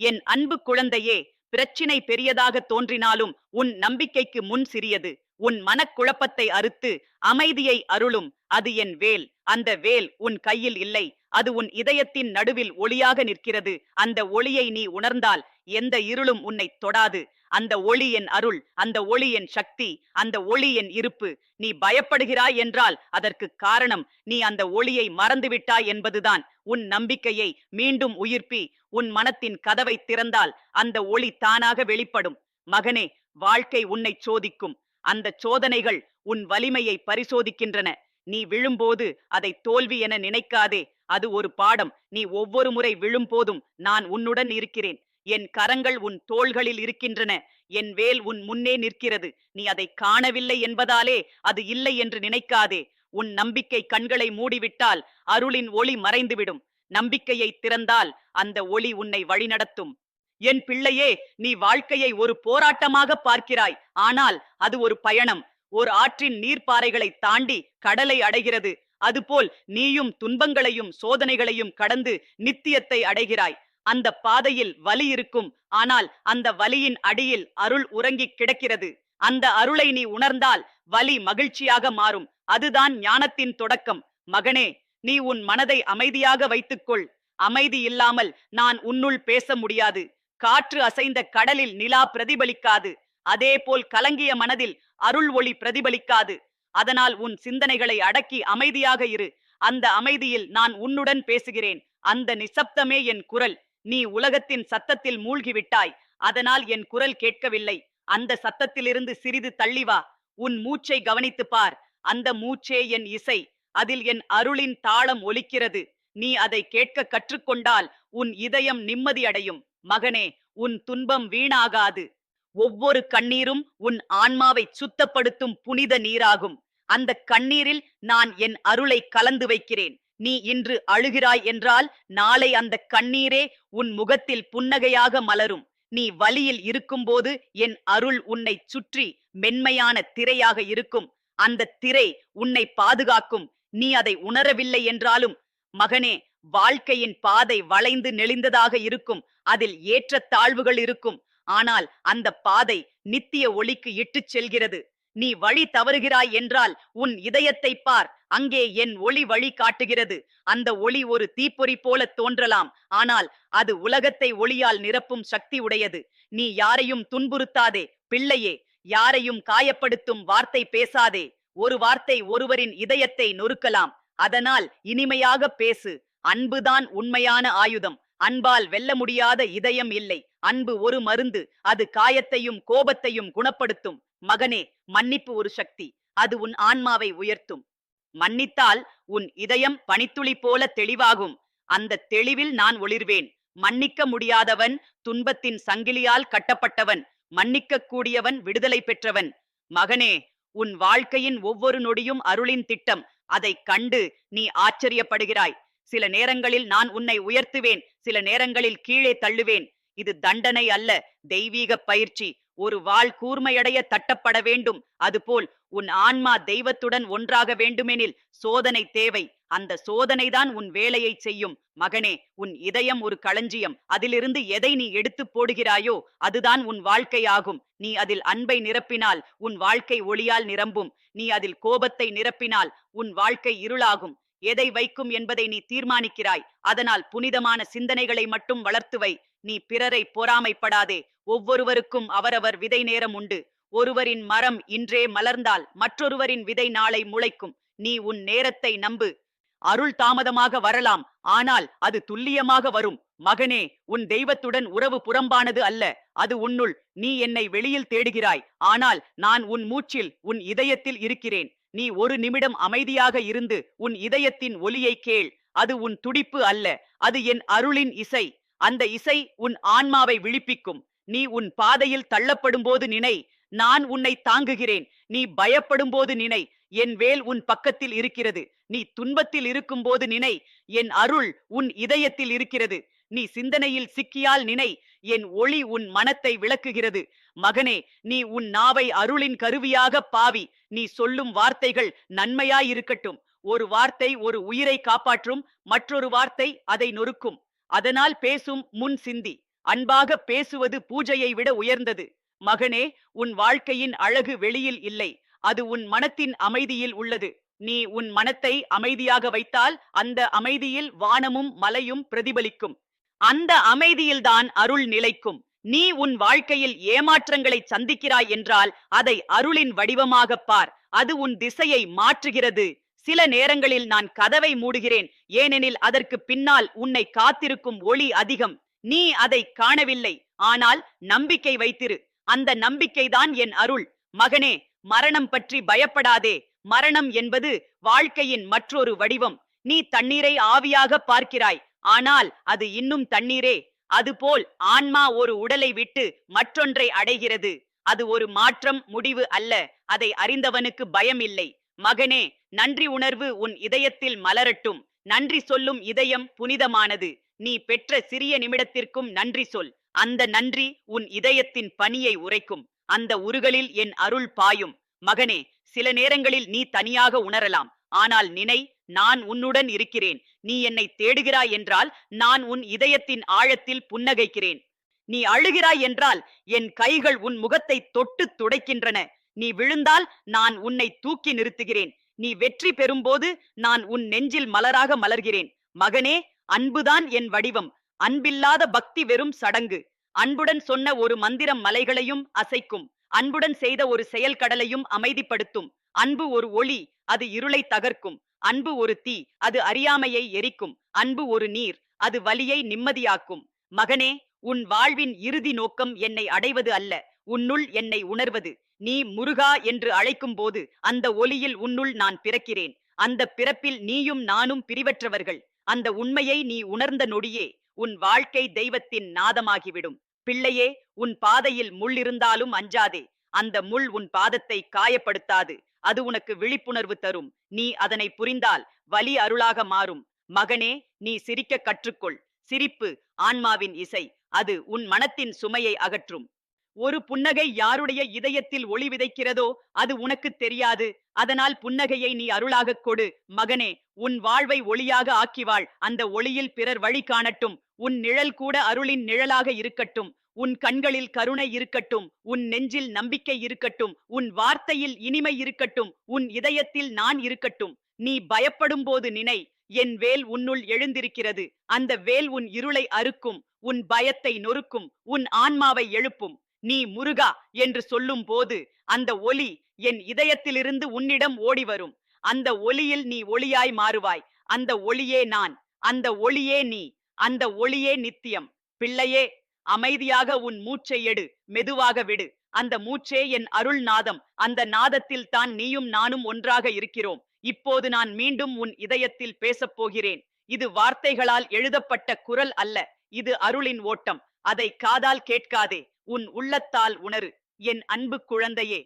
என் அன்பு குழந்தையே பிரச்சினை பெரியதாக தோன்றினாலும் உன் நம்பிக்கைக்கு முன் சிறியது. உன் மனக்குழப்பத்தை அறுத்து அமைதியை அருளும். அது என் வேல். அந்த வேல் உன் கையில் இல்லை. அது உன் இதயத்தின் நடுவில் ஒளியாக நிற்கிறது. அந்த ஒளியை நீ உணர்ந்தால் எந்த இருளும் உன்னை தொடாது. அந்த ஒளி என் அருள் அந்த ஒளி என் சக்தி அந்த ஒளி என் இருப்பு நீ பயப்படுகிறாய் என்றால் அதற்கு காரணம் நீ அந்த ஒளியை மறந்துவிட்டாய் என்பதுதான். உன் நம்பிக்கையை மீண்டும் உயிர்ப்பி உன் மனத்தின் கதவை திறந்தால் அந்த ஒளி தானாக வெளிப்படும். மகனே வாழ்க்கை உன்னை சோதிக்கும். அந்த சோதனைகள் உன் வலிமையை பரிசோதிக்கின்றன. நீ விழும்போது அதை தோல்வி என நினைக்காதே. அது ஒரு பாடம். நீ ஒவ்வொரு முறை விழும்போதும் நான் உன்னுடன் இருக்கிறேன். என் கரங்கள் உன் தோள்களில் இருக்கின்றன என் வேல் உன் முன்னே நிற்கிறது. நீ அதை காணவில்லை என்பதாலே அது இல்லை என்று நினைக்காதே. உன் நம்பிக்கை கண்களை மூடிவிட்டால் அருளின் ஒளி மறைந்துவிடும். நம்பிக்கையை திறந்தால் அந்த ஒளி உன்னை வழிநடத்தும். என் பிள்ளையே நீ வாழ்க்கையை ஒரு போராட்டமாக பார்க்கிறாய். ஆனால் அது ஒரு பயணம். ஒரு ஆற்றின் நீர்ப்பாறைகளை தாண்டி கடலை அடைகிறது. அதுபோல் நீயும் துன்பங்களையும் சோதனைகளையும் கடந்து நித்தியத்தை அடைகிறாய். அந்த பாதையில் வலி இருக்கும். ஆனால் அந்த வலியின் அடியில் அருள் உறங்கிக் கிடக்கிறது. அந்த அருளை நீ உணர்ந்தால் வலி மகிழ்ச்சியாக மாறும். அதுதான் ஞானத்தின் தொடக்கம். மகனே நீ உன் மனதை அமைதியாக வைத்துக்கொள். அமைதி இல்லாமல் நான் உன்னுள் பேச முடியாது. காற்று அசைந்த கடலில் நிலா பிரதிபலிக்காது. அதேபோல் கலங்கிய மனதில் அருள் ஒளி பிரதிபலிக்காது. அதனால் உன் சிந்தனைகளை அடக்கி அமைதியாக இரு. அந்த அமைதியில் நான் உன்னுடன் பேசுகிறேன். அந்த நிசப்தமே என் குரல். நீ உலகத்தின் சத்தத்தில் மூழ்கிவிட்டாய். அதனால் என் குரல் கேட்கவில்லை. அந்த சத்தத்திலிருந்து சிறிது தள்ளி வா. உன் மூச்சை கவனித்துப் பார். அந்த மூச்சே என் இசை. அதில் என் அருளின் தாளம் ஒலிக்கிறது. நீ அதை கேட்க கற்றுக்கொண்டால் உன் இதயம் நிம்மதி அடையும். மகனே உன் துன்பம் வீணாகாது. ஒவ்வொரு கண்ணீரும் உன் ஆன்மாவை சுத்தப்படுத்தும் புனித நீராகும். அந்த கண்ணீரில் நான் என் அருளை கலந்து வைக்கிறேன். நீ இன்று அழுகிறாய் என்றால் நாளை அந்த கண்ணீரே உன் முகத்தில் புன்னகையாக மலரும். நீ வலியில் இருக்கும்போது என் அருள் உன்னை சுற்றி மென்மையான திரையாக இருக்கும். அந்த திரை உன்னை பாதுகாக்கும். நீ அதை உணரவில்லை என்றாலும் மகனே வாழ்க்கையின் பாதை வளைந்து நெளிந்ததாக இருக்கும். அதில் ஏற்ற தாழ்வுகள் இருக்கும். ஆனால் அந்த பாதை நித்திய ஒளிக்கு இட்டுச் செல்கிறது. நீ வழி தவறுகிறாய் என்றால் உன் இதயத்தை பார். அங்கே என் ஒளி வழி காட்டுகிறது. அந்த ஒளி ஒரு தீப்பொறி போல தோன்றலாம். ஆனால் அது உலகத்தை ஒளியால் நிரப்பும் சக்தி உடையது. நீ யாரையும் துன்புறுத்தாதே பிள்ளையே. யாரையும் காயப்படுத்தும் வார்த்தை பேசாதே. ஒரு வார்த்தை ஒருவரின் இதயத்தை நொறுக்கலாம். அதனால் இனிமையாக பேசு. அன்புதான் உண்மையான ஆயுதம். அன்பால் வெல்ல முடியாத இதயம் இல்லை. அன்பு ஒரு மருந்து. அது காயத்தையும் கோபத்தையும் குணப்படுத்தும். மகனே மன்னிப்பு ஒரு சக்தி. அது உன் ஆன்மாவை உயர்த்தும். மன்னித்தால் உன் இதயம் பனித்துளி போல தெளிவாகும். அந்த தெளிவில் நான் ஒளிர்வேன். மன்னிக்க முடியாதவன் துன்பத்தின் சங்கிலியால் கட்டப்பட்டவன். மன்னிக்க கூடியவன் விடுதலை பெற்றவன். மகனே உன் வாழ்க்கையின் ஒவ்வொரு நொடியும் அருளின் திட்டம். அதை கண்டு நீ ஆச்சரியப்படுகிறாய். சில நேரங்களில் நான் உன்னை உயர்த்துவேன். சில நேரங்களில் கீழே தள்ளுவேன். இது தண்டனை அல்ல தெய்வீக பயிற்சி. ஒரு வாள் கூர்மையடைய தட்டப்பட வேண்டும். அதுபோல் உன் ஆன்மா தெய்வத்துடன் ஒன்றாக வேண்டுமெனில் சோதனை தேவை. அந்த சோதனைதான் உன் வேலையை செய்யும். மகனே உன் இதயம் ஒரு களஞ்சியம். அதிலிருந்து எதை நீ எடுத்து போடுகிறாயோ அதுதான் உன் வாழ்க்கையாகும். நீ அதில் அன்பை நிரப்பினால் உன் வாழ்க்கை ஒளியால் நிரம்பும். நீ அதில் கோபத்தை நிரப்பினால் உன் வாழ்க்கை இருளாகும். எதை வைக்கும் என்பதை நீ தீர்மானிக்கிறாய். அதனால் புனிதமான சிந்தனைகளை மட்டும் வளர்த்துவை நீ பிறரை பொறாமைப்படாதே. ஒவ்வொருவருக்கும் அவரவர் விதை நேரம் உண்டு. ஒருவரின் மரம் இன்றே மலர்ந்தால் மற்றொருவரின் விதை நாளை முளைக்கும். நீ உன் நேரத்தை நம்பு. அருள் தாமதமாக வரலாம். ஆனால் அது துல்லியமாக வரும். மகனே உன் தெய்வத்துடன் உறவு புறம்பானது அல்ல. அது உன்னுள் நீ என்னை வெளியில் தேடுகிறாய். ஆனால் நான் உன் மூச்சில் உன் இதயத்தில் இருக்கிறேன். நீ ஒரு நிமிடம் அமைதியாக இருந்து உன் இதயத்தின் ஒலியை கேள். அது உன் துடிப்பு அல்ல. அது என் அருளின் இசை. அந்த இசை உன் ஆன்மாவை விழிப்பிக்கும். நீ உன் பாதையில் தள்ளப்படும் போது நினை. நான் உன்னை தாங்குகிறேன். நீ பயப்படும் போது நினை. என் வேல் உன் பக்கத்தில் இருக்கிறது. நீ துன்பத்தில் இருக்கும் போது நினை. என் அருள் உன் இதயத்தில் இருக்கிறது. நீ சிந்தனையில் சிக்கியால் நினை. என் ஒளி உன் மனத்தை விளக்குகிறது. மகனே நீ உன் நாவை அருளின் கருவியாக பாவி. நீ சொல்லும் வார்த்தைகள் நன்மையாயிருக்கட்டும். ஒரு வார்த்தை ஒரு உயிரை காப்பாற்றும். மற்றொரு வார்த்தை அதை நொறுக்கும். அதனால் பேசும் முன் சிந்தி அன்பாக பேசுவது பூஜையை விட உயர்ந்தது. மகனே உன் வாழ்க்கையின் அழகு வெளியில் இல்லை அது உன் மனத்தின் அமைதியில் உள்ளது. நீ உன் மனத்தை அமைதியாக வைத்தால் அந்த அமைதியில் வானமும் மலையும் பிரதிபலிக்கும். அந்த அமைதியில்தான் அருள் நிலைக்கும். நீ உன் வாழ்க்கையில் ஏமாற்றங்களை சந்திக்கிறாய் என்றால் அதை அருளின் வடிவமாகப் பார். அது உன் திசையை மாற்றுகிறது. சில நேரங்களில் நான் கதவை மூடுகிறேன். ஏனெனில் அதற்கு பின்னால் உன்னை காத்திருக்கும் ஒளி அதிகம். நீ அதை காணவில்லை. ஆனால் நம்பிக்கை வைத்திரு. அந்த நம்பிக்கைதான் என் அருள். மகனே மரணம் பற்றி பயப்படாதே. மரணம் என்பது வாழ்க்கையின் மற்றொரு வடிவம். நீ தண்ணீரை ஆவியாக பார்க்கிறாய். ஆனால் அது இன்னும் தண்ணீரே. அதுபோல் ஆன்மா ஒரு உடலை விட்டு மற்றொன்றை அடைகிறது. அது ஒரு மாற்றம் முடிவு அல்ல. அதை அறிந்தவனுக்கு பயம் இல்லை மகனே நன்றி உணர்வு உன் இதயத்தில் மலரட்டும். நன்றி சொல்லும் இதயம் புனிதமானது. நீ பெற்ற சிறிய நிமிடத்திற்கும் நன்றி சொல். அந்த நன்றி உன் இதயத்தின் பணியை உரைக்கும். அந்த உருகலில் என் அருள் பாயும். மகனே சில நேரங்களில் நீ தனியாக உணரலாம். ஆனால் நினை நான் உன்னுடன் இருக்கிறேன். நீ என்னை தேடுகிறாய் என்றால் நான் உன் இதயத்தின் ஆழத்தில் புன்னகைக்கிறேன். நீ அழுகிறாய் என்றால் என் கைகள் உன் முகத்தை தொட்டு துடைக்கின்றன. நீ விழுந்தால் நான் உன்னை தூக்கி நிறுத்துகிறேன். நீ வெற்றி பெறும்போது நான் உன் நெஞ்சில் மலராக மலர்கிறேன். மகனே அன்புதான் என் வடிவம். அன்பில்லாத பக்தி வெறும் சடங்கு. அன்புடன் சொன்ன ஒரு மந்திரம் மலைகளையும் அசைக்கும். அன்புடன் செய்த ஒரு செயல் கடலையும் அமைதிப்படுத்தும். அன்பு ஒரு ஒளி அது இருளை தகர்க்கும். அன்பு ஒரு தீ அது அறியாமையை எரிக்கும். அன்பு ஒரு நீர் அது வலியை நிம்மதியாக்கும். மகனே உன் வாழ்வின் இறுதி நோக்கம் என்னை அடைவது அல்ல உன்னுள் என்னை உணர்வது. நீ முருகா என்று அழைக்கும் போது அந்த ஒலியில் உன்னுள் நான் பிறக்கிறேன். அந்த பிறப்பில் நீயும் நானும் பிரிவற்றவர்கள். அந்த உண்மையை நீ உணர்ந்த நொடியே உன் வாழ்க்கை தெய்வத்தின் நாதமாகிவிடும். பிள்ளையே உன் பாதையில் முள் இருந்தாலும் அஞ்சாதே. அந்த முள் உன் பாதத்தை காயப்படுத்தாது. அது உனக்கு விழிப்புணர்வு தரும். நீ அதனை புரிந்தால் வலி அருளாக மாறும். மகனே நீ சிரிக்க கற்றுக்கொள். சிரிப்பு ஆன்மாவின் இசை. அது உன் மனத்தின் சுமையை அகற்றும். ஒரு புன்னகை யாருடைய இதயத்தில் ஒளி விதைக்கிறதோ அது உனக்கு தெரியாது. அதனால் புன்னகையை நீ அருளாகக் கொடு. மகனே உன் வாழ்வை ஒளியாக ஆக்கிவாள். அந்த ஒளியில் பிறர் வழி காணட்டும். உன் நிழல் கூட அருளின் நிழலாக இருக்கட்டும். உன் கண்களில் கருணை இருக்கட்டும். உன் நெஞ்சில் நம்பிக்கை இருக்கட்டும். உன் வார்த்தையில் இனிமை இருக்கட்டும். உன் இதயத்தில் நான் இருக்கட்டும். நீ பயப்படும் போது நினை. என் வேல் உன்னுள் எழுந்திருக்கிறது. அந்த வேல் உன் இருளை அறுக்கும். உன் பயத்தை நொறுக்கும். உன் ஆன்மாவை எழுப்பும். நீ முருகா என்று சொல்லும் போது அந்த ஒலி என் இதயத்திலிருந்து உன்னிடம் ஓடி வரும் அந்த ஒலியில் நீ ஒளியாய் மாறுவாய். அந்த ஒளியே நான். அந்த ஒளியே நீ. அந்த ஒளியே நித்தியம். பிள்ளையே அமைதியாக உன் மூச்சை எடு. மெதுவாக விடு. அந்த மூச்சே என் அருள் நாதம். அந்த நாதத்தில் தான் நீயும் நானும் ஒன்றாக இருக்கிறோம். இப்போது நான் மீண்டும் உன் இதயத்தில் பேசப் போகிறேன். இது வார்த்தைகளால் எழுதப்பட்ட குரல் அல்ல. இது அருளின் ஓட்டம். அதை காதால் கேட்காதே. உன் உள்ளத்தால் உணரு. என் அன்பு குழந்தையே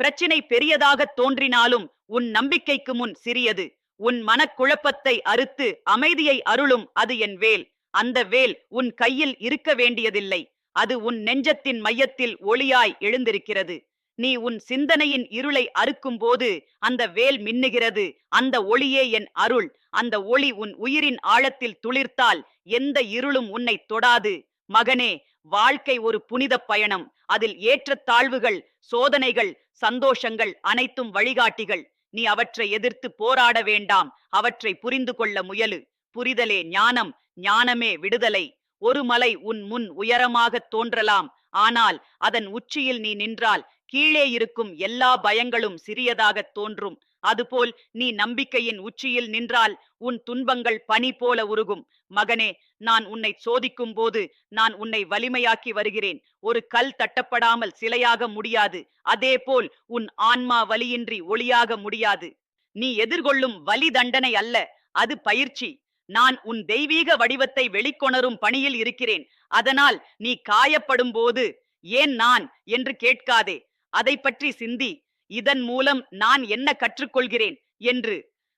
பிரச்சினை பெரியதாக தோன்றினாலும் உன் நம்பிக்கைக்கு முன் சிறியது. உன் மனக்குழப்பத்தை அறுத்து அமைதியை அருளும் அது என் வேல். அந்த வேல் உன் கையில் இருக்க வேண்டியதில்லை. அது உன் நெஞ்சத்தின் மையத்தில் ஒளியாய் எழுந்திருக்கிறது. நீ உன் சிந்தனையின் இருளை அறுக்கும் போது அந்த வேல் மின்னுகிறது. அந்த ஒளியே என் அருள். அந்த ஒளி உன் உயிரின் ஆழத்தில் துளிர்த்தால் எந்த இருளும் உன்னை தொடாது. மகனே வாழ்க்கை ஒரு புனித பயணம். அதில் ஏற்றத்தாழ்வுகள் சோதனைகள் சந்தோஷங்கள் அனைத்தும் வழிகாட்டிகள். நீ அவற்றை எதிர்த்து போராட வேண்டாம். அவற்றை புரிந்து கொள்ள முயலு. புரிதலே ஞானம் ஞானமே விடுதலை. ஒரு மலை உன் முன் உயரமாக தோன்றலாம். ஆனால் அதன் உச்சியில் நீ நின்றால் கீழே இருக்கும் எல்லா பயங்களும் சிறியதாகத் தோன்றும். அதுபோல் நீ நம்பிக்கையின் உச்சியில் நின்றால் உன் துன்பங்கள் பனி போல உருகும். மகனே நான் உன்னை சோதிக்கும் போது நான் உன்னை வலிமையாக்கி வருகிறேன். ஒரு கல் தட்டப்படாமல் சிலையாக முடியாது. அதேபோல் உன் ஆன்மா வலியின்றி ஒளியாக முடியாது. நீ எதிர்கொள்ளும் வலி தண்டனை அல்ல. அது பயிற்சி. நான் உன் தெய்வீக வடிவத்தை வெளிக்கொணரும் பணியில் இருக்கிறேன். அதனால் நீ காயப்படும் போது ஏன் நான் என்று கேட்காதே. அதை பற்றி சிந்தி. இதன் மூலம் நான் என்ன கற்றுக்கொள்கிறேன்? என்று.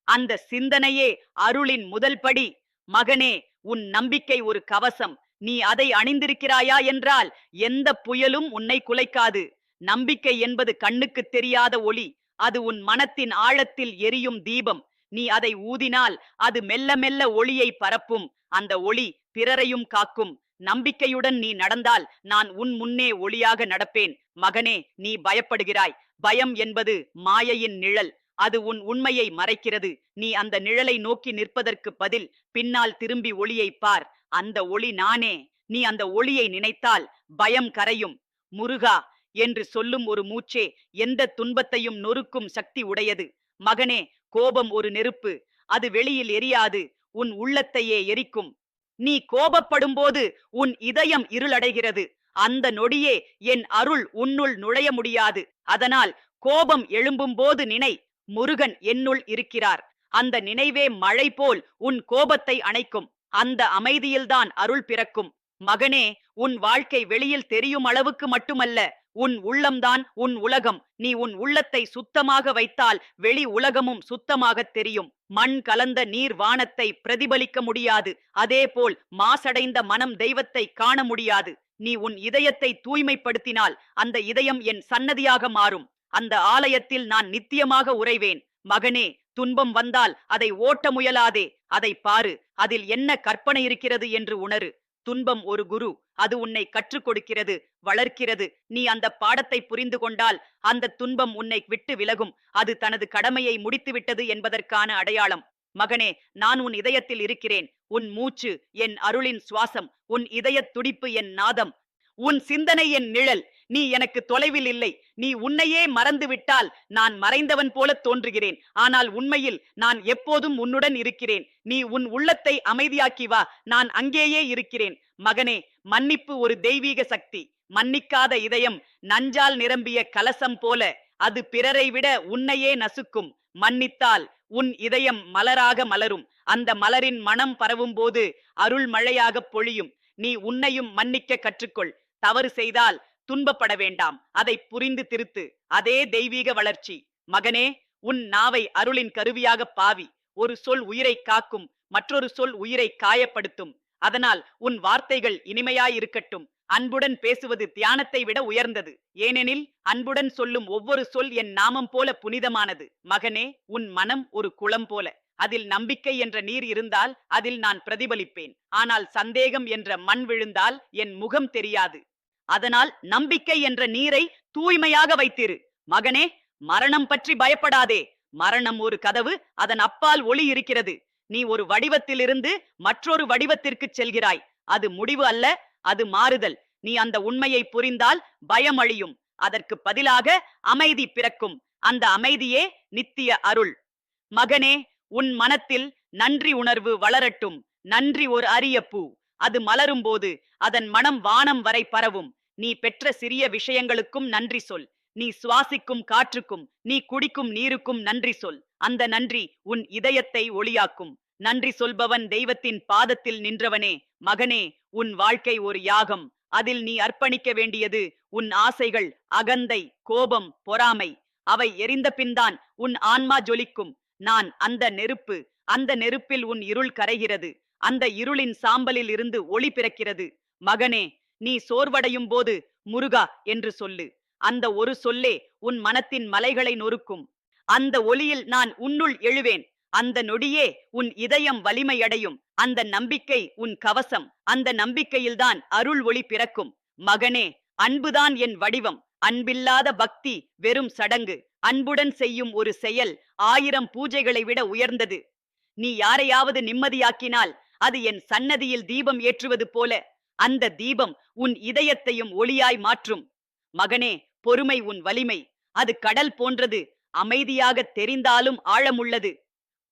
அந்த சிந்தனையே அருளின் முதல் படி. மகனே உன் நம்பிக்கை ஒரு கவசம். நீ அதை அணிந்திருக்கிறாயா என்றால் எந்த புயலும் உன்னை குலைக்காது. நம்பிக்கை என்பது கண்ணுக்கு தெரியாத ஒளி. அது உன் மனத்தின் ஆழத்தில் எரியும் தீபம். நீ அதை ஊதினால் அது மெல்ல மெல்ல ஒளியை பரப்பும். அந்த ஒளி பிறரையும் காக்கும். நம்பிக்கையுடன் நீ நடந்தால் நான் உன் முன்னே ஒளியாக நடப்பேன். மகனே நீ பயப்படுகிறாய். பயம் என்பது மாயையின் நிழல். அது உன் உண்மையை மறைக்கிறது. நீ அந்த நிழலை நோக்கி நிற்பதற்கு பதில் பின்னால் திரும்பி ஒளியை பார். அந்த ஒளி நானே. நீ அந்த ஒளியை நினைத்தால் பயம் கரையும். முருகா என்று சொல்லும் ஒரு மூச்சே எந்த துன்பத்தையும் நொறுக்கும் சக்தி உடையது. மகனே கோபம் ஒரு நெருப்பு. அது வெளியில் எரியாது. உன் உள்ளத்தையே எரிக்கும். நீ கோபப்படும்போது உன் இதயம் இருளடைகிறது. அந்த நொடியே என் அருள் உன்னுள் நுழைய முடியாது. அதனால் கோபம் எழும்பும்போது நினை. முருகன் என்னுள் இருக்கிறார். அந்த நினைவே மழை போல் உன் கோபத்தை அணைக்கும். அந்த அமைதியில்தான் அருள் பிறக்கும். மகனே உன் வாழ்க்கை வெளியில் தெரியும் அளவுக்கு மட்டுமல்ல. உன் உள்ளம்தான் உன் உலகம். நீ உன் உள்ளத்தை சுத்தமாக வைத்தால் வெளி உலகமும் சுத்தமாகத் தெரியும். மண் கலந்த நீர் வானத்தை பிரதிபலிக்க முடியாது. அதேபோல் மாசடைந்த மனம் தெய்வத்தை காண முடியாது. நீ உன் இதயத்தை தூய்மைப்படுத்தினால் அந்த இதயம் என் சன்னதியாக மாறும். அந்த ஆலயத்தில் நான் நித்தியமாக உறைவேன். மகனே துன்பம் வந்தால் அதை ஓட்ட முயலாதே. அதை பாரு அதில் என்ன கற்பனை இருக்கிறது என்று உணரு. துன்பம் ஒரு குரு அது உன்னை கற்றுக் கொடுக்கிறது வளர்க்கிறது. நீ அந்த பாடத்தை புரிந்து கொண்டால் அந்த துன்பம் உன்னை விட்டு விலகும். அது தனது கடமையை முடித்துவிட்டது என்பதற்கான அடையாளம். மகனே நான் உன் இதயத்தில் இருக்கிறேன். உன் மூச்சு என் அருளின் சுவாசம் உன் இதயத் துடிப்பு என் நாதம் உன் சிந்தனை என் நிழல். நீ எனக்கு தொலைவில் இல்லை. நீ உன்னையே மறந்து விட்டால் நான் மறைந்தவன் போல தோன்றுகிறேன். ஆனால் உண்மையில் நான் எப்போதும் உன்னுடன் இருக்கிறேன். நீ உன் உள்ளத்தை அமைதியாக்கி வா. நான் அங்கேயே இருக்கிறேன். மகனே மன்னிப்பு ஒரு தெய்வீக சக்தி. மன்னிக்காத இதயம் நஞ்சால் நிரம்பிய கலசம் போல அது பிறரை விட உன்னையே நசுக்கும். மன்னித்தால் உன் இதயம் மலராக மலரும். அந்த மலரின் மனம் பரவும் போது அருள் மழையாக பொழியும். நீ உன்னையும் மன்னிக்க கற்றுக்கொள். தவறு செய்தால் துன்பப்பட வேண்டாம். அதை புரிந்து திருத்து. அதே தெய்வீக வளர்ச்சி. மகனே உன் நாவை அருளின் கருவியாக பாவி. ஒரு சொல் உயிரை காக்கும் மற்றொரு சொல் உயிரை காயப்படுத்தும். அதனால் உன் வார்த்தைகள் இனிமையாயிருக்கட்டும். அன்புடன் பேசுவது தியானத்தை விட உயர்ந்தது. ஏனெனில் அன்புடன் சொல்லும் ஒவ்வொரு சொல் என் நாமம் போல புனிதமானது. மகனே உன் மனம் ஒரு குளம் போல. அதில் நம்பிக்கை என்ற நீர் இருந்தால் அதில் நான் பிரதிபலிப்பேன். ஆனால் சந்தேகம் என்ற மண் விழுந்தால் என் முகம் தெரியாது. அதனால் நம்பிக்கை என்ற நீரை தூய்மையாக வைத்திரு. மகனே மரணம் பற்றி பயப்படாதே. மரணம் ஒரு கதவு அதன் அப்பால் ஒளி இருக்கிறது. நீ ஒரு வடிவத்திலிருந்து மற்றொரு வடிவத்திற்கு செல்கிறாய். அது முடிவு அல்ல அது மாறுதல். நீ அந்த உண்மையை புரிந்தால் பயம் அழியும். அதற்கு பதிலாக அமைதி பிறக்கும். அந்த அமைதியே நித்திய அருள். மகனே உன் மனத்தில் நன்றி உணர்வு வளரட்டும். நன்றி ஒரு அரிய பூ. அது மலரும் போது அதன் மனம் வானம் வரை பரவும். நீ பெற்ற சிறிய விஷயங்களுக்கும் நன்றி சொல். நீ சுவாசிக்கும் காற்றுக்கும் நீ குடிக்கும் நீருக்கும் நன்றி சொல். அந்த நன்றி உன் இதயத்தை ஒளியாக்கும். நன்றி சொல்பவன் தெய்வத்தின் பாதத்தில் நின்றவனே. மகனே உன் வாழ்க்கை ஒரு யாகம். அதில் நீ அர்ப்பணிக்க வேண்டியது உன் ஆசைகள் அகந்தை கோபம் பொறாமை. அவை எரிந்த பின்தான் உன் ஆன்மா ஜொலிக்கும். நான் அந்த நெருப்பு அந்த நெருப்பில் உன் இருள் கரைகிறது. அந்த இருளின் சாம்பலில் இருந்து ஒளி பிறக்கிறது. மகனே நீ சோர்வடையும் போது முருகா என்று சொல்லு. அந்த ஒரு சொல்லே உன் மனத்தின் மலைகளை நொறுக்கும். அந்த ஒளியில் நான் உன்னுள் எழுவேன். அந்த நொடியே உன் இதயம் வலிமையடையும். அந்த நம்பிக்கை உன் கவசம். அந்த நம்பிக்கையில்தான் அருள் ஒளி பிறக்கும். மகனே அன்புதான் என் வடிவம். அன்பில்லாத பக்தி வெறும் சடங்கு. அன்புடன் செய்யும் ஒரு செயல் ஆயிரம் பூஜைகளை விட உயர்ந்தது. நீ யாரையாவது நிம்மதியாக்கினால் அது என் சன்னதியில் தீபம் ஏற்றுவது போல அந்த தீபம் உன் இதயத்தையும் ஒளியாய் மாற்றும். மகனே பொறுமை உன் வலிமை. அது கடல் போன்றது. அமைதியாக தெரிந்தாலும் ஆழமுள்ளது.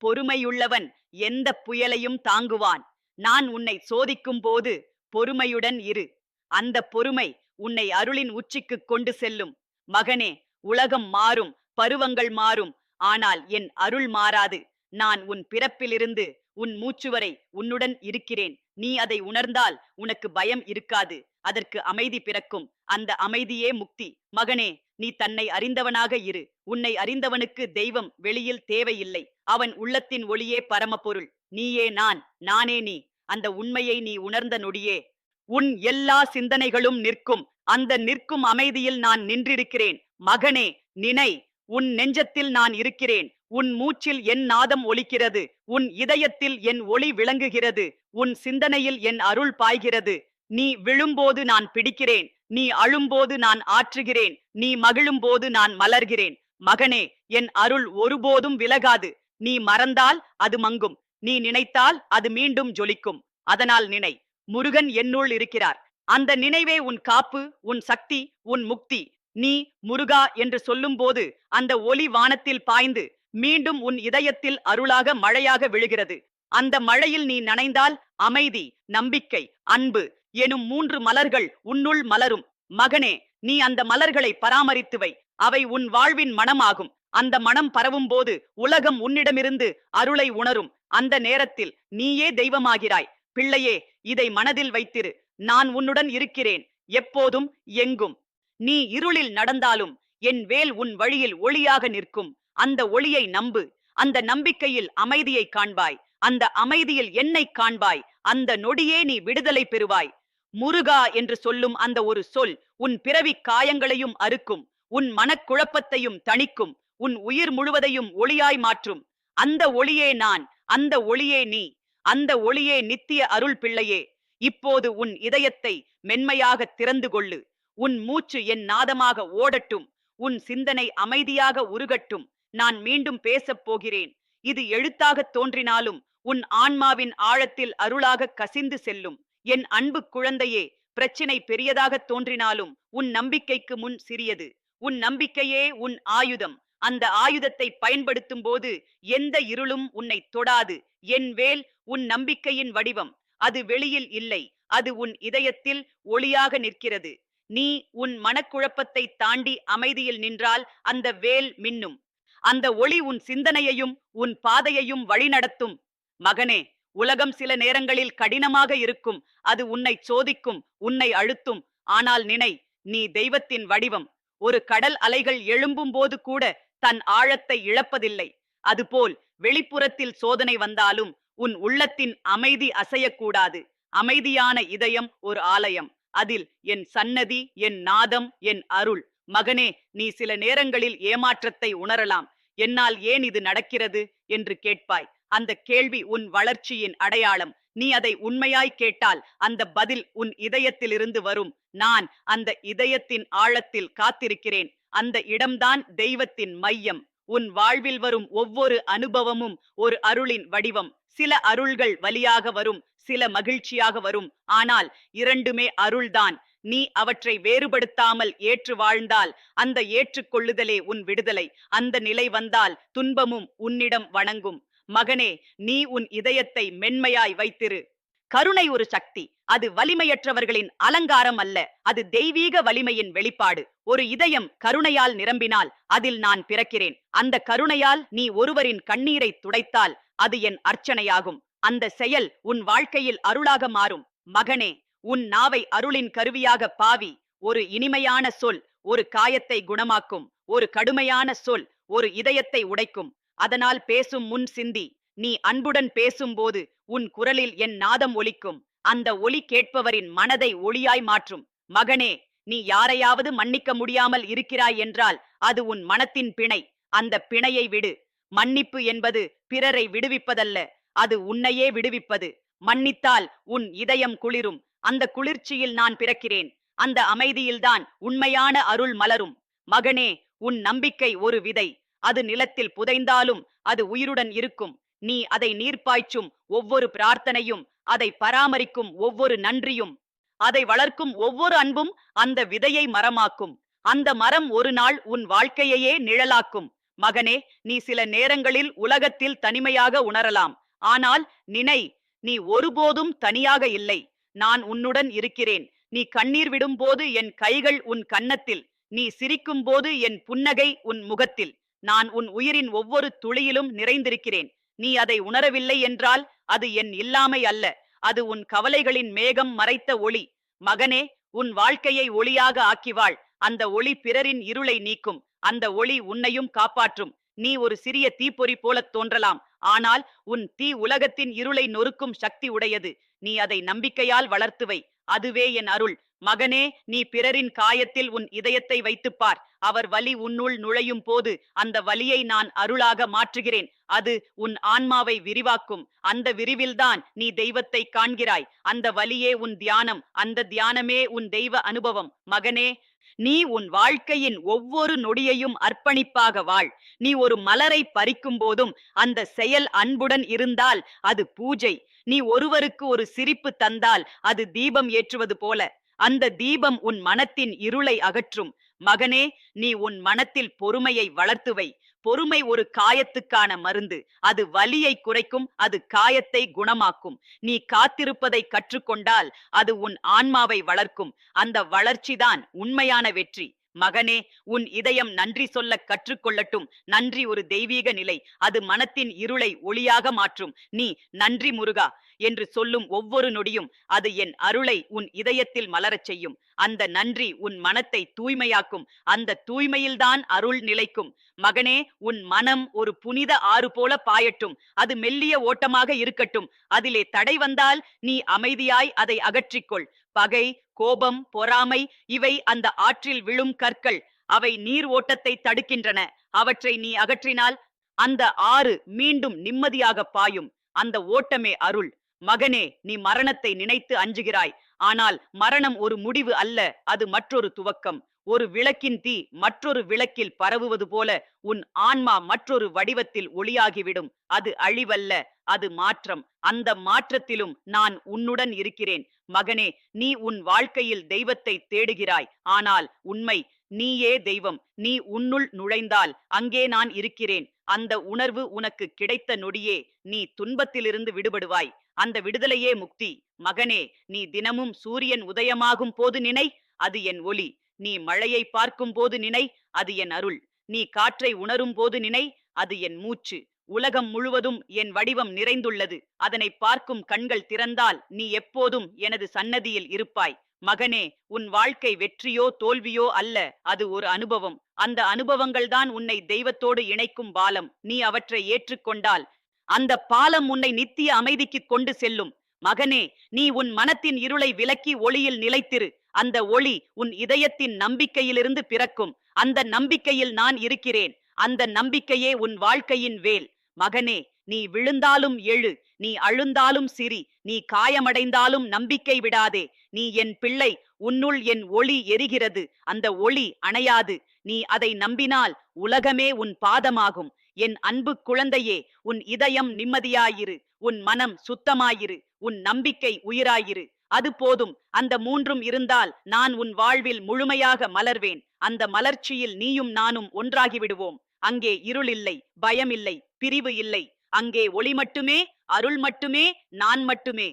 பொறுமையுள்ளவன் எந்த புயலையும் தாங்குவான். நான் உன்னை சோதிக்கும் போது பொறுமையுடன் இரு. அந்த பொறுமை உன்னை அருளின் உச்சிக்கு கொண்டு செல்லும். மகனே உலகம் மாறும் பருவங்கள் மாறும். ஆனால் என் அருள் மாறாது. நான் உன் பிறப்பிலிருந்து உன் மூச்சுவரை உன்னுடன் இருக்கிறேன். நீ அதை உணர்ந்தால் உனக்கு பயம் இருக்காது. அதற்கு அமைதி பிறக்கும். அந்த அமைதியே முக்தி. மகனே நீ தன்னை அறிந்தவனாக இரு. உன்னை அறிந்தவனுக்கு தெய்வம் வெளியில் தேவையில்லை. அவன் உள்ளத்தின் ஒளியே பரமபொருள். நீயே நான் நானே நீ. அந்த உண்மையை நீ உணர்ந்த நொடியே. உன் எல்லா சிந்தனைகளும் நிற்கும். அந்த நிற்கும் அமைதியில் நான் நின்றிருக்கிறேன். மகனே நினை. உன் நெஞ்சத்தில் நான் இருக்கிறேன். உன் மூச்சில் என் நாதம் ஒலிக்கிறது. உன் இதயத்தில் என் ஒளி விளங்குகிறது. உன் சிந்தனையில் என் அருள் பாய்கிறது. நீ விழும்போது நான் பிடிக்கிறேன். நீ அழும்போது நான் ஆற்றுகிறேன். நீ மகிழும்போது நான் மலர்கிறேன். மகனே என் அருள் ஒருபோதும் விலகாது. நீ மறந்தால் அது மங்கும். நீ நினைத்தால் அது மீண்டும் ஜொலிக்கும். அதனால் நினை. முருகன் என்னுள் இருக்கிறார். அந்த நினைவே உன் காப்பு உன் சக்தி உன் முக்தி. நீ முருகா என்று சொல்லும்போது அந்த ஒளி வானத்தில் பாய்ந்து மீண்டும் உன் இதயத்தில் அருளாக மழையாக விழுகிறது. அந்த மழையில் நீ நனைந்தால் அமைதி நம்பிக்கை அன்பு எனும் மூன்று மலர்கள் உன்னுள் மலரும். மகனே நீ அந்த மலர்களை பராமரித்து வை. அவை உன் வாழ்வின் மனமாகும். அந்த மனம் பரவும் போது உலகம் உன்னிடமிருந்து அருளை உணரும். அந்த நேரத்தில் நீயே தெய்வமாகிறாய். பிள்ளையே இதை மனதில் வைத்திரு. நான் உன்னுடன் இருக்கிறேன். எப்போதும் எங்கும். நீ இருளில் நடந்தாலும் என் வேல் உன் வழியில் ஒளியாக நிற்கும். அந்த ஒளியை நம்பு. அந்த நம்பிக்கையில் அமைதியை காண்பாய். அந்த அமைதியில் என்னை காண்பாய். அந்த நொடியே நீ விடுதலை பெறுவாய். முருகா என்று சொல்லும் அந்த ஒரு சொல் உன் பிறவிக் காயங்களையும் அறுக்கும். உன் மனக்குழப்பத்தையும் தணிக்கும். உன் உயிர் முழுவதையும் ஒளியாய் மாற்றும். அந்த ஒளியே நான். அந்த ஒளியே நீ. அந்த ஒளியே நித்திய அருள் பிள்ளையே. இப்போது உன் இதயத்தை மென்மையாக திறந்து கொள்ளு. உன் மூச்சு என் நாதமாக ஓடட்டும். உன் சிந்தனை அமைதியாக உருகட்டும். நான் மீண்டும் பேசப் போகிறேன். இது எழுத்தாகத் தோன்றினாலும் உன் ஆன்மாவின் ஆழத்தில் அருளாக கசிந்து செல்லும். என் அன்பு குழந்தையே பிரச்சினை பெரியதாகத் தோன்றினாலும் உன் நம்பிக்கைக்கு முன் சிறியது. உன் நம்பிக்கையே உன் ஆயுதம். அந்த ஆயுதத்தை பயன்படுத்தும் போது எந்த இருளும் உன்னை தொடாது. என் வேல் உன் நம்பிக்கையின் வடிவம். அது வெளியில் இல்லை. அது உன் இதயத்தில் ஒளியாக நிற்கிறது. நீ உன் மனக்குழப்பத்தை தாண்டி அமைதியில் நின்றால் அந்த வேல் மின்னும். அந்த ஒளி உன் சிந்தனையையும் உன் பாதையையும் வழிநடத்தும். மகனே உலகம் சில நேரங்களில் கடினமாக இருக்கும். அது உன்னை சோதிக்கும் உன்னை அழுத்தும். ஆனால் நினை நீ தெய்வத்தின் வடிவம். ஒரு கடல் அலைகள் எழும்பும் போது கூட தன் ஆழத்தை இழப்பதில்லை. அதுபோல் வெளிப்புறத்தில் சோதனை வந்தாலும் உன் உள்ளத்தின் அமைதி அசையக்கூடாது. அமைதியான இதயம் ஒரு ஆலயம். அதில் என் சன்னதி என் நாதம் என் அருள். மகனே நீ சில நேரங்களில் ஏமாற்றத்தை உணரலாம். என்னால் ஏன் இது நடக்கிறது? என்று கேட்பாய். அந்த கேள்வி உன் வளர்ச்சியின் அடையாளம். நீ அதை உண்மையாய் கேட்டால் அந்த பதில் உன் இதயத்திலிருந்து வரும். நான் அந்த இதயத்தின் ஆழத்தில் காத்திருக்கிறேன். அந்த இடம்தான் தெய்வத்தின் மையம். உன் வாழ்வில் வரும் ஒவ்வொரு அனுபவமும் ஒரு அருளின் வடிவம். சில அருள்கள் வலியாக வரும் சில மகிழ்ச்சியாக வரும். ஆனால் இரண்டுமே அருள்தான். நீ அவற்றை வேறுபடுத்தாமல் ஏற்று வாழ்ந்தால் அந்த ஏற்றுக்கொள்ளுதலே உன் விடுதலை. அந்த நிலை வந்தால் துன்பமும் உன்னிடம் வணங்கும். மகனே நீ உன் இதயத்தை மென்மையாய் வைத்திரு. கருணை ஒரு சக்தி. அது வலிமையற்றவர்களின் அலங்காரம் அல்ல. அது தெய்வீக வலிமையின் வெளிப்பாடு. ஒரு இதயம் கருணையால் நிரம்பினால் அதில் நான் பிறக்கிறேன். அந்த கருணையால் நீ ஒருவரின் கண்ணீரை துடைத்தால் அது என் அர்ச்சனையாகும். அந்த செயல் உன் வாழ்க்கையில் அருளாக மாறும். மகனே உன் நாவை அருளின் கருவியாக பாவி ஒரு இனிமையான சொல் ஒரு காயத்தை குணமாக்கும் ஒரு கடுமையான சொல் ஒரு இதயத்தை உடைக்கும். அதனால் பேசும் முன் சிந்தி நீ அன்புடன் பேசும்போது உன் குரலில் என் நாதம் ஒலிக்கும். அந்த ஒலி கேட்பவரின் மனதை ஒளியாய் மாற்றும். மகனே நீ யாரையாவது மன்னிக்க முடியாமல் இருக்கிறாய் என்றால் அது உன் மனத்தின் பிணை. அந்த பிணையை விடு. மன்னிப்பு என்பது பிறரை விடுவிப்பதல்ல அது உன்னையே விடுவிப்பது. மன்னித்தால் உன் இதயம் குளிரும். அந்த குளிர்ச்சியில் நான் பிறக்கிறேன். அந்த அமைதியில்தான் உண்மையான அருள் மலரும். மகனே உன் நம்பிக்கை ஒரு விதை. அது நிலத்தில் புதைந்தாலும் அது உயிருடன் இருக்கும். நீ அதை நீர்ப்பாய்ச்சும் ஒவ்வொரு பிரார்த்தனையும் அதை பராமரிக்கும் ஒவ்வொரு நன்றியும். அதை வளர்க்கும் ஒவ்வொரு அன்பும் அந்த விதையை மரமாக்கும். அந்த மரம் ஒரு நாள் உன் வாழ்க்கையையே நிழலாக்கும். மகனே நீ சில நேரங்களில் உலகத்தில் தனிமையாக உணரலாம். ஆனால் நினை நீ ஒருபோதும் தனியாக இல்லை. நான் உன்னுடன் இருக்கிறேன். நீ கண்ணீர் விடும்போது என் கைகள் உன் கன்னத்தில். நீ சிரிக்கும் போது என் புன்னகை உன் முகத்தில். நான் உன் உயிரின் ஒவ்வொரு துளியிலும் நிறைந்திருக்கிறேன். நீ அதை உணரவில்லை என்றால் அது என் இல்லாமை அல்ல. அது உன் கவலைகளின் மேகம் மறைத்த ஒளி. மகனே உன் வாழ்க்கையை ஒளியாக ஆக்கிவாள். அந்த ஒளி பிறரின் இருளை நீக்கும். அந்த ஒளி உன்னையும் காப்பாற்றும். நீ ஒரு சிறிய தீப்பொறி போலத் தோன்றலாம். ஆனால் உன் தீ உலகத்தின் இருளை நொறுக்கும் சக்தி உடையது. நீ அதை நம்பிக்கையால் வளர்த்துவை. அதுவே என் அருள். மகனே நீ பிறரின் காயத்தில் உன் இதயத்தை வைத்துப் பார் அவர் வலி உன்னுள் நுழையும் போது அந்த வலியை நான் அருளாக மாற்றுகிறேன். அது உன் ஆன்மாவை விரிவாக்கும். அந்த விரிவில்தான் நீ தெய்வத்தை காண்கிறாய். அந்த வலியே உன் தியானம். அந்த தியானமே உன் தெய்வ அனுபவம். மகனே நீ உன் வாழ்க்கையின் ஒவ்வொரு நொடியையும் அர்ப்பணிப்பாக வாழ். நீ ஒரு மலரை பறிக்கும் போதும் அந்த செயல் அன்புடன் இருந்தால் அது பூஜை. நீ ஒருவருக்கு ஒரு சிரிப்பு தந்தால் அது தீபம் ஏற்றுவது போல. அந்த தீபம் உன் மனத்தின் இருளை அகற்றும். மகனே நீ உன் மனத்தில் பொறுமையை வளர்த்துவை பொறுமை ஒரு காயத்துக்கான மருந்து. அது வலியை குறைக்கும் அது காயத்தை குணமாக்கும். நீ காத்திருப்பதை கற்றுக்கொண்டால் அது உன் ஆன்மாவை வளர்க்கும். அந்த வளர்ச்சிதான் உண்மையான வெற்றி. மகனே உன் இதயம் நன்றி சொல்ல கற்றுக்கொள்ளட்டும். நன்றி ஒரு தெய்வீக நிலை. அது மனத்தின் இருளை ஒளியாக மாற்றும். நீ நன்றி முருகா என்று சொல்லும் ஒவ்வொரு நொடியும் அது என் அருளை உன் இதயத்தில் மலரச் செய்யும். அந்த நன்றி உன் மனத்தை தூய்மையாக்கும். அந்த தூய்மையில்தான் அருள் நிலைக்கும். மகனே உன் மனம் ஒரு புனித ஆறு போல பாயட்டும். அது மெல்லிய ஓட்டமாக இருக்கட்டும். அதிலே தடை வந்தால் நீ அமைதியாய் அதை அகற்றிக்கொள். பகை கோபம் பொறாமை இவை அந்த ஆற்றில் விழும் கற்கள். அவை நீர் ஓட்டத்தை தடுக்கின்றன. அவற்றை நீ அகற்றினால் அந்த ஆறு மீண்டும் நிம்மதியாக பாயும். அந்த ஓட்டமே அருள். மகனே நீ மரணத்தை நினைத்து அஞ்சுகிறாய். ஆனால் மரணம் ஒரு முடிவு அல்ல அது மற்றொரு துவக்கம். ஒரு விளக்கின் தீ மற்றொரு விளக்கில் பரவுவது போல உன் ஆன்மா மற்றொரு வடிவத்தில் ஒளியாகிவிடும். அது அழிவல்ல. அது மாற்றம். அந்த மாற்றத்திலும் நான் உன்னுடன் இருக்கிறேன். மகனே நீ உன் வாழ்க்கையில் தெய்வத்தை தேடுகிறாய். ஆனால் உண்மை நீயே தெய்வம். நீ உன்னுள் நுழைந்தால் அங்கே நான் இருக்கிறேன். அந்த உணர்வு உனக்கு கிடைத்த நொடியே நீ துன்பத்திலிருந்து விடுபடுவாய். அந்த விடுதலையே முக்தி. மகனே நீ தினமும் சூரியன் உதயமாகும் போது நினை அது என் ஒளி. நீ மழையை பார்க்கும் போது நினை அது என் அருள். நீ காற்றை உணரும் போது நினை அது என் மூச்சு. உலகம் முழுவதும் என் வடிவம் நிறைந்துள்ளது. அதனை பார்க்கும் கண்கள் திறந்தால் நீ எப்போதும் எனது சன்னதியில் இருப்பாய். மகனே உன் வாழ்க்கை வெற்றியோ தோல்வியோ அல்ல அது ஒரு அனுபவம். அந்த அனுபவங்கள்தான் உன்னை தெய்வத்தோடு இணைக்கும் பாலம். நீ அவற்றை ஏற்றுக்கொண்டால் அந்த பாலம் உன்னை நித்திய அமைதிக்கு கொண்டு செல்லும். மகனே நீ உன் மனத்தின் இருளை விலக்கி ஒளியில் நிலைத்திரு. அந்த ஒளி உன் இதயத்தின் நம்பிக்கையிலிருந்து பிறக்கும். அந்த நம்பிக்கையில் நான் இருக்கிறேன். அந்த நம்பிக்கையே உன் வாழ்க்கையின் வேல். மகனே நீ விழுந்தாலும் எழு நீ அழுந்தாலும் சிரி நீ காயமடைந்தாலும் நம்பிக்கை விடாதே. நீ என் பிள்ளை உன்னுள் என் ஒளி எரிகிறது அந்த ஒளி அணையாது. நீ அதை நம்பினால் உலகமே உன் பாதமாகும். என் அன்பு குழந்தையே உன் இதயம் நிம்மதியாயிரு உன் மனம் சுத்தமாயிரு உன் நம்பிக்கை உயிராயிரு. அது போதும் அந்த மூன்றும் இருந்தால் நான் உன் வாழ்வில் முழுமையாக மலர்வேன். அந்த மலர்ச்சியில் நீயும் நானும் ஒன்றாகி விடுவோம் அங்கே இருளில்லை பயமில்லை. பிரிவு இல்லை. அங்கே ஒளி மட்டுமே அருள் மட்டுமே நான் மட்டுமே.